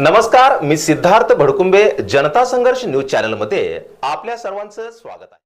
नमस्कार मी सिद्धार्थ भडकुंबे जनता संघर्ष न्यूज चॅनलमध्ये आपल्या सर्वांचं स्वागत आहे.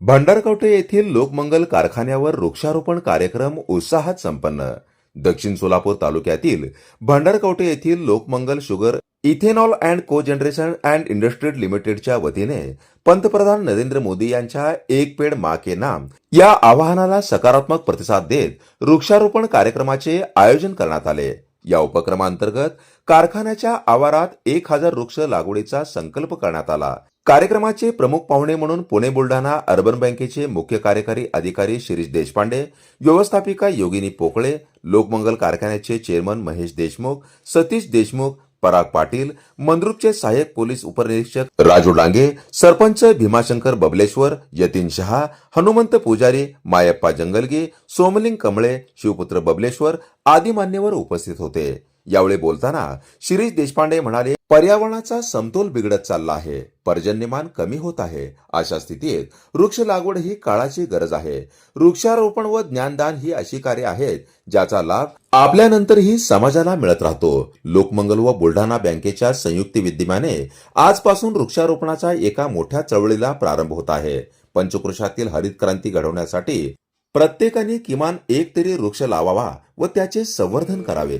भंडारकवटे येथील लोकमंगल कारखान्यावर वृक्षारोपण कार्यक्रम उत्साहात संपन्न. दक्षिण सोलापूर तालुक्यातील भंडारकवटे येथील Lokmangal sugar ethanol and cogeneration and industries लिमिटेडच्या वतीने पंतप्रधान नरेंद्र मोदी यांच्या एक पेड मा के नाम या आवाहनाला सकारात्मक प्रतिसाद देत वृक्षारोपण कार्यक्रमाचे आयोजन करण्यात आले. या उपक्रमांतर्गत कारखान्याच्या आवारात एक हजार वृक्ष लागवडीचा संकल्प करण्यात आला. कार्यक्रमाचे प्रमुख पाहुणे म्हणून पुणे बुलढाणा अर्बन बँकेचे मुख्य कार्यकारी अधिकारी शिरीष देशपांडे व्यवस्थापिका योगिनी पोकळे लोकमंगल कारखान्याचे चेअरमन महेश देशमुख सतीश देशमुख पराग पाटील मंद्रुपचे सहाय्यक पोलीस उपनिरीक्षक राजू डांगे सरपंच भीमाशंकर बबलेश्वर यतीन शहा हनुमंत पुजारी मायप्पा जंगलगे सोमलिंग कमळे शिवपुत्र बबलेश्वर आदी मान्यवर उपस्थित होते. यावेळी बोलताना शिरीष देशपांडे म्हणाले पर्यावरणाचा समतोल बिघडत चालला आहे. पर्जन्यमान कमी होत आहे. अशा स्थितीत वृक्ष लागवड ही काळाची गरज आहे. वृक्षारोपण व ज्ञानदान ही अशी कार्य आहेत ज्याचा लाभ आपल्यानंतरही समाजाला मिळत राहतो. लोकमंगल व बुलढाणा बँकेच्या संयुक्त विद्यमाने आजपासून वृक्षारोपणाचा एका मोठ्या चळवळीला प्रारंभ होत आहे. पंचकृषातील हरित क्रांती घडवण्यासाठी प्रत्येकाने किमान एक तरी वृक्ष लावावा व त्याचे संवर्धन करावे.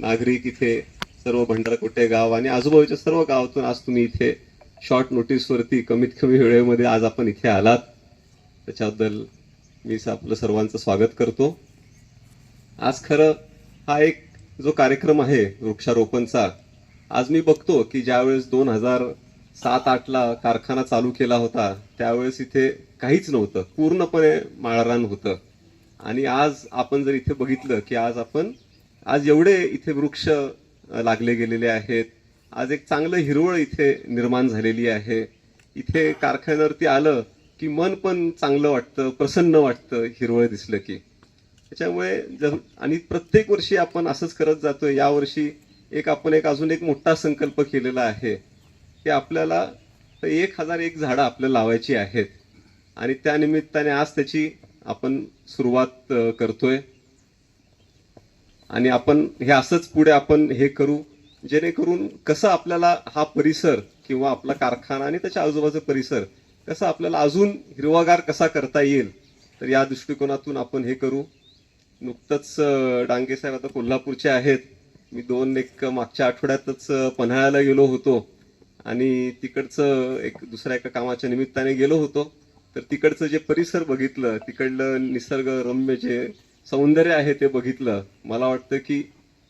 नागरिक इथे सर्व भंडारकोटे गाव आणि आजूबाजूच्या सर्व गावातून आज तुम्ही इथे शॉर्ट नोटीसवरती कमीत कमी वेळेमध्ये आज आपण इथे आलात. त्याच्याबद्दल मी आपलं सर्वांचं स्वागत करतो. आज खरं हा एक जो कार्यक्रम आहे वृक्षारोपणचा आज मी बघतो की ज्यावेळेस दोन हजार सात आठला कारखाना चालू केला होता त्यावेळेस इथे काहीच नव्हतं. पूर्णपणे माळरान होतं. आणि आज आपण जर इथे बघितलं की आज आपण आज एवढे इथे वृक्ष लागले गेलेले आहेत. आज एक चांगलं हिरवळ इथे निर्माण झालेली आहे. इथे कारखान्यावरती आलं की मन पण चांगलं वाटतं प्रसन्न वाटतं हिरवळ दिसलं की. त्याच्यामुळे जर आणि प्रत्येक वर्षी आपण असंच करत जातोय. यावर्षी एक आपण एक अजून एक मोठा संकल्प केलेला आहे की आपल्याला एक हजार एक झाडं आपल्याला लावायची आहेत. आणि त्यानिमित्ताने आज त्याची आपण सुरुवात करतो करतोय. आणि आपण हे असंच पुढे आपण हे करू जेणेकरून कसं आपल्याला हा परिसर किंवा आपला कारखाना आणि त्याच्या आजूबाजूचा परिसर कसा आपल्याला अजून हिरवागार कसा करता येईल तर या दृष्टिकोनातून आपण हे करू. नुकतंच डांगे साहेब आता कोल्हापूरचे आहेत. मी दोन एक मागच्या आठवड्यातच पन्हाळ्याला गेलो होतो आणि तिकडचं एक दुसऱ्या एका कामाच्या निमित्ताने गेलो होतो. तर तिकडचं जे परिसर बघितलं तिकडलं निसर्गरम्य जे सौंदर्य आहे ते बघितलं. मला वाटतं की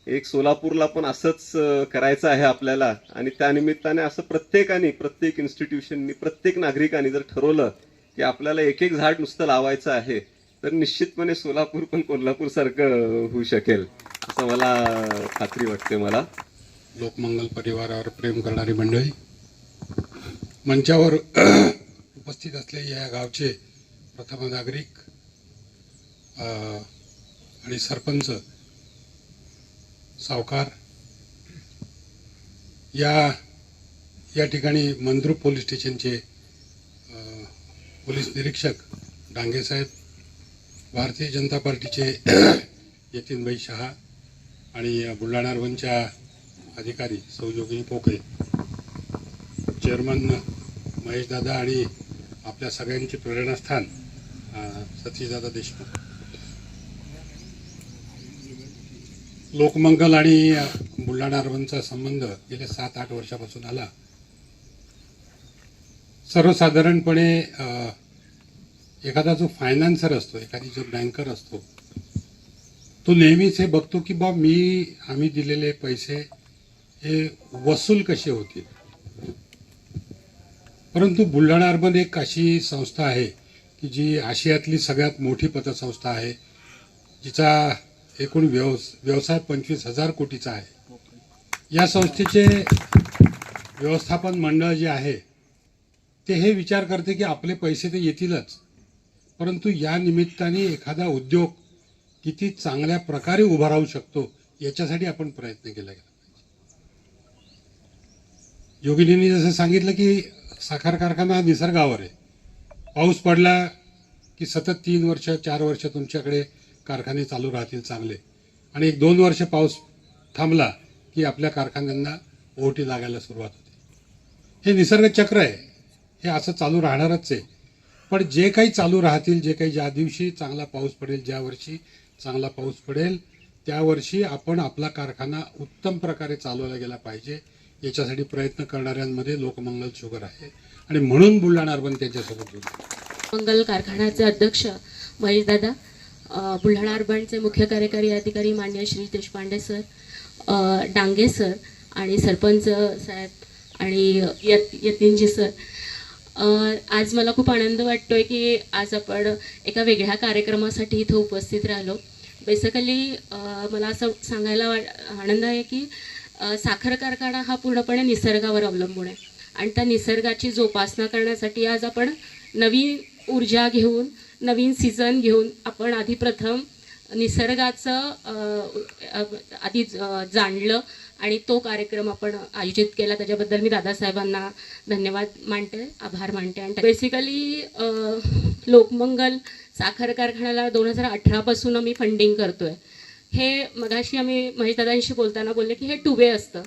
एक सोलापूरला पण असंच करायचं आहे आपल्याला. आणि त्यानिमित्ताने असं प्रत्येकाने प्रत्येक इन्स्टिट्यूशननी प्रत्येक नागरिकाने जर ठरवलं की आपल्याला एक एक झाड नुसतं लावायचं आहे तर निश्चितपणे सोलापूर पण कोल्हापूर सारखं होऊ शकेल. असं मला खात्री वाटते मला. लोकमंगल परिवारावर प्रेम करणारी मंडळी मंचावर उपस्थित असलेले या गावचे प्रथम नागरिक आणि सरपंच सावकार या या ठिकाणी मंद्रुप पोलीस स्टेशनचे पोलीस निरीक्षक डांगेसाहेब भारतीय जनता पार्टीचे यतीनभाई शहा आणि बुलढाणा अर्बनच्या अधिकारी सौजोगिनी पोकळे चेअरमन महेशदादा आणि आपल्या सगळ्यांचे प्रेरणास्थान सतीशदादा देशमुख. लोकमंगल आणि बुलढाणा अर्बनचा संबंध गेल्या सात आठ वर्षापासून आला. सर्वसाधारणपणे एखादा जो फायनान्सर असतो एखादी जो बँकर असतो तो नेहमीच हे बघतो की बा मी आम्ही दिलेले पैसे हे वसूल कसे होतील? परंतु बुलढाणा अर्बन एक अशी संस्था आहे की जी आशियातली सगळ्यात मोठी पतसंस्था आहे जिचा एकूण व्यवस व्यवसाय पंचवीस हजार कोटीचा आहे. या संस्थेचे व्यवस्थापन मंडळ जे आहे ते हे विचार करते की आपले पैसे ते येतीलच परंतु या निमित्ताने एखादा उद्योग किती चांगल्या प्रकारे उभा राहू शकतो याच्यासाठी आपण प्रयत्न केला गेला योगिनींनी जसं सांगितलं की साखर कारखाना निसर्गावर आहे. पाऊस पडला की सतत तीन वर्ष चार वर्ष तुमच्याकडे कारखाने चालू राहतील चांगले. आणि एक दोन वर्ष पाऊस थांबला की आपल्या कारखान्यांना ओहोटी लागायला सुरुवात होते. हे निसर्गचक्र आहे. हे असं चालू राहणारच आहे. पण जे काही चालू राहतील जे काही ज्या दिवशी चांगला पाऊस पडेल ज्या वर्षी चांगला पाऊस पडेल त्या वर्षी आपण आपला कारखाना उत्तम प्रकारे चालवला गेला पाहिजे. याच्यासाठी प्रयत्न करणाऱ्यांमध्ये लोकमंगल शुगर आहे. आणि म्हणून बुलढाणा अर्बन त्यांच्यासोबत मंगल कारखान्याचे अध्यक्ष महेशदादा अ, बुलढाणा अर्बनचे मुख्य कार्यकारी अधिकारी मान्य श्री देशपांडे सर डांगे सर आणि सरपंच साहेब आणि यत यतीनजी सर. आज मला खूप आनंद वाटतोय की आज आपण एका वेगळ्या कार्यक्रमासाठी इथं उपस्थित राहिलो. बेसिकली मला असं सांगायला वाट आनंद आहे की साखर कारखाना हा पूर्णपणे निसर्गावर अवलंबून आहे. आणि त्या निसर्गाची जोपासना करण्यासाठी आज आपण नवीन ऊर्जा घेऊन नवीन सीझन घेऊन आपण आधी प्रथम निसर्गाचं आधी जाणलं आणि तो कार्यक्रम आपण आयोजित केला. त्याच्याबद्दल मी दादासाहेबांना धन्यवाद मानते आभार मानते. आणि बेसिकली लोकमंगल साखर कारखान्याला दोन हजार अठरापासून मी फंडिंग करतोय. हे मगाशी आम्ही महेशदादांशी बोलताना बोलले की हे टू असतं.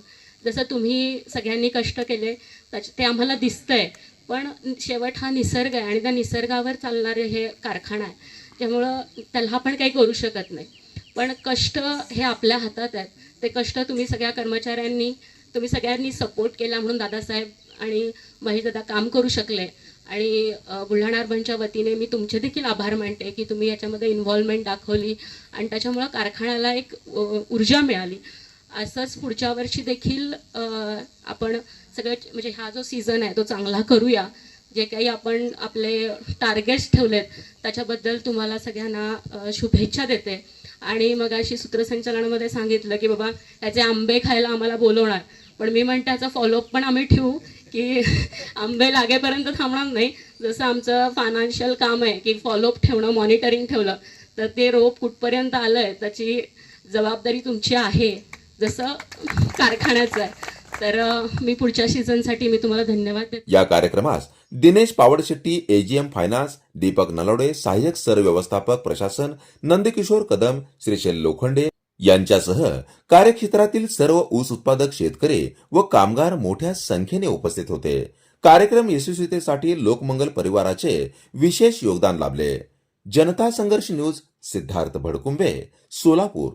जसं तुम्ही सगळ्यांनी कष्ट केले त्याच ते आम्हाला दिसतंय. पण शेवट हा निसर्ग आहे आणि त्या निसर्गावर चालणारे हे कारखाना आहे. त्यामुळं त्याला आपण काही करू शकत नाही. पण कष्ट हे आपल्या हातात आहेत. ते कष्ट तुम्ही सगळ्या कर्मचाऱ्यांनी तुम्ही सगळ्यांनी सपोर्ट केला म्हणून दादासाहेब आणि महेशदादा काम करू शकले. आणि बुलढाणा अर्बनच्या वतीने मी तुमचे देखील आभार मानते की तुम्ही याच्यामध्ये इन्व्हॉल्वमेंट दाखवली आणि त्याच्यामुळं कारखान्याला एक ऊर्जा मिळाली. असंच पुढच्या वर्षी देखील आपण सगळं म्हणजे हा जो सीझन आहे तो चांगला करूया. जे काही आपण आपले टार्गेट्स ठेवलेत त्याच्याबद्दल तुम्हाला सगळ्यांना शुभेच्छा देते. आणि मग अशी सूत्रसंचालनामध्ये सांगितलं की बाबा याचे आंबे खायला आम्हाला बोलवणार. पण मी म्हणते त्याचा फॉलोअप पण आम्ही ठेवू की आंबे लागेपर्यंत थांबणार नाही. जसं आमचं फायनान्शियल काम आहे की फॉलोअप ठेवणं मॉनिटरिंग ठेवलं तर ते रोप कुठपर्यंत आलं आहे त्याची जबाबदारी तुमची आहे. जसं कारखान्याचं आहे. तर मी पुढच्या सीझनसाठी मी तुम्हाला धन्यवाद या कार्यक्रमास दिनेश पावडशेट्टी एजीएम फायनान्स दीपक नलोडे सहाय्यक सर व्यवस्थापक प्रशासन नंदकिशोर कदम श्रीशैल लोखंडे यांच्यासह कार्यक्षेत्रातील सर्व ऊस उत्पादक शेतकरी व कामगार मोठ्या संख्येने उपस्थित होते. कार्यक्रम यशस्वीतेसाठी लोकमंगल परिवाराचे विशेष योगदान लाभले. जनता संघर्ष न्यूज सिद्धार्थ भडकुंबे सोलापूर.